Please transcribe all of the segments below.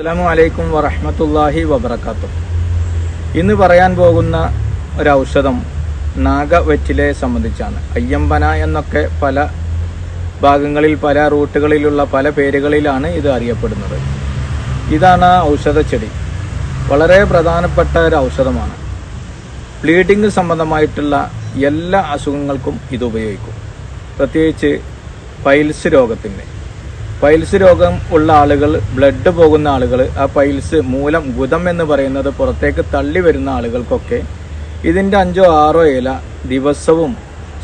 അസ്സാം വലൈക്കും വറഹമത്തല്ലാഹി വബർക്കാത്തു ഇന്ന് പറയാൻ പോകുന്ന ഒരു ഔഷധം നാഗവെറ്റിലയെ സംബന്ധിച്ചാണ്. അയ്യമ്പന എന്നൊക്കെ പല ഭാഗങ്ങളിൽ പല റൂട്ടുകളിലുള്ള പല പേരുകളിലാണ് ഇത് അറിയപ്പെടുന്നത്. ഇതാണ് ഔഷധ ഔഷധച്ചെടി വളരെ പ്രധാനപ്പെട്ട ഒരു ഔഷധമാണ്. ബ്ലീഡിംഗ് സംബന്ധമായിട്ടുള്ള എല്ലാ അസുഖങ്ങൾക്കും ഇത് ഉപയോഗിക്കും. പ്രത്യേകിച്ച് പൈൽസ് രോഗത്തിന്. പൈൽസ് രോഗം ഉള്ള ആളുകൾ ബ്ലഡ് പോകുന്ന ആളുകൾ ആ പൈൽസ് മൂലം ഗുദം എന്ന് പറയുന്നത് പുറത്തേക്ക് തള്ളി വരുന്ന ആളുകൾക്കൊക്കെ ഇതിന്റെ അഞ്ചോ ആറോ ഇല ദിവസവും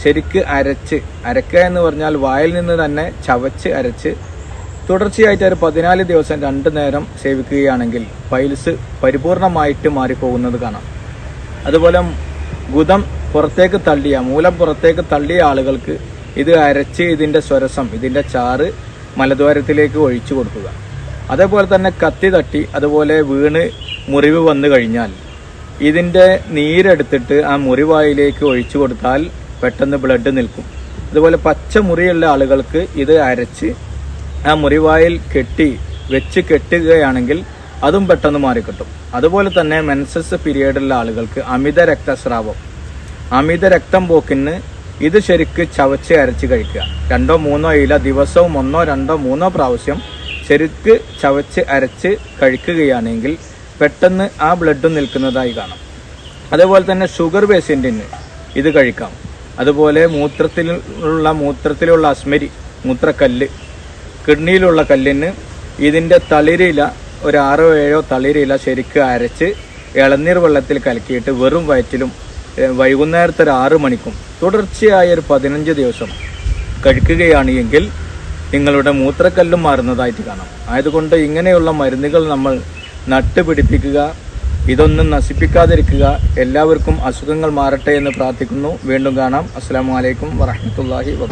ശരിക്ക് അരച്ച് അരക്കുക എന്ന് പറഞ്ഞാൽ വായിൽ നിന്ന് തന്നെ ചവച്ച് അരച്ച് തുടർച്ചയായിട്ട് ഒരു പതിനാല് ദിവസം രണ്ടു നേരം സേവിക്കുകയാണെങ്കിൽ പൈൽസ് പരിപൂർണമായിട്ട് മാറിപ്പോകുന്നത് കാണാം. അതുപോലെ ഗുദം പുറത്തേക്ക് തള്ളിയ മൂലം പുറത്തേക്ക് തള്ളിയ ആളുകൾക്ക് ഇത് അരച്ച് ഇതിന്റെ സ്വരസം ഇതിന്റെ ചാറ് മലദ്വാരത്തിലേക്ക് ഒഴിച്ചു കൊടുക്കുക. അതേപോലെ തന്നെ കത്തി തട്ടി അതുപോലെ വീണ് മുറിവ് വന്നു കഴിഞ്ഞാൽ ഇതിന്റെ നീരെടുത്തിട്ട് ആ മുറിവായിലേക്ക് ഒഴിച്ചു കൊടുത്താൽ പെട്ടെന്ന് ബ്ലഡ് നിൽക്കും. അതുപോലെ പച്ച മുറിയുള്ള ആളുകൾക്ക് ഇത് അരച്ച് ആ മുറിവായിൽ കെട്ടി വെച്ച് കെട്ടുകയാണെങ്കിൽ അതും പെട്ടെന്ന് മാറിക്കിട്ടും. അതുപോലെ തന്നെ മെൻസസ് പീരിയഡുള്ള ആളുകൾക്ക് അമിത രക്തസ്രാവം. അമിത രക്തം പോക്കിന് ഇത് ശരിക്ക് ചവച്ച് അരച്ച് കഴിക്കുക. രണ്ടോ മൂന്നോ ഇല ദിവസവും ഒന്നോ രണ്ടോ മൂന്നോ പ്രാവശ്യം ശരിക്ക് ചവച്ച് അരച്ച് കഴിക്കുകയാണെങ്കിൽ പെട്ടെന്ന് ആ ബ്ലഡ് നിൽക്കുന്നതായി കാണാം. അതേപോലെ തന്നെ ഷുഗർ പേഷ്യന്റിന് ഇത് കഴിക്കാം. അതുപോലെ മൂത്രത്തിലുള്ള മൂത്രത്തിലുള്ള അസ്മരി മൂത്രക്കല്ല് കിഡ്നിയിലുള്ള കല്ലിന് ഇതിന്റെ തളിരില ഒരു ആറോ ഏഴോ തളിരില ശരിക്ക് അരച്ച് ഇളനീർ വെള്ളത്തിൽ കലക്കിയിട്ട് വെറും വയറ്റിലും വൈകുന്നേരത്തെ ഒരു ആറ് മണിക്കും തുടർച്ചയായ ഒരു പതിനഞ്ച് ദിവസം കഴിക്കുകയാണ് എങ്കിൽ നിങ്ങളുടെ മൂത്രക്കല്ലും മാറുന്നതായിട്ട് കാണാം. ആയതുകൊണ്ട് ഇങ്ങനെയുള്ള മരുന്നുകൾ നമ്മൾ നട്ടുപിടിപ്പിക്കുക ഇതൊന്നും നശിപ്പിക്കാതിരിക്കുക എല്ലാവർക്കും അസുഖങ്ങൾ മാറട്ടെ എന്ന് പ്രാർത്ഥിക്കുന്നു. വീണ്ടും കാണാം. അസ്സാം വലൈക്കും വറഹമത്തല്ലാഹി വാ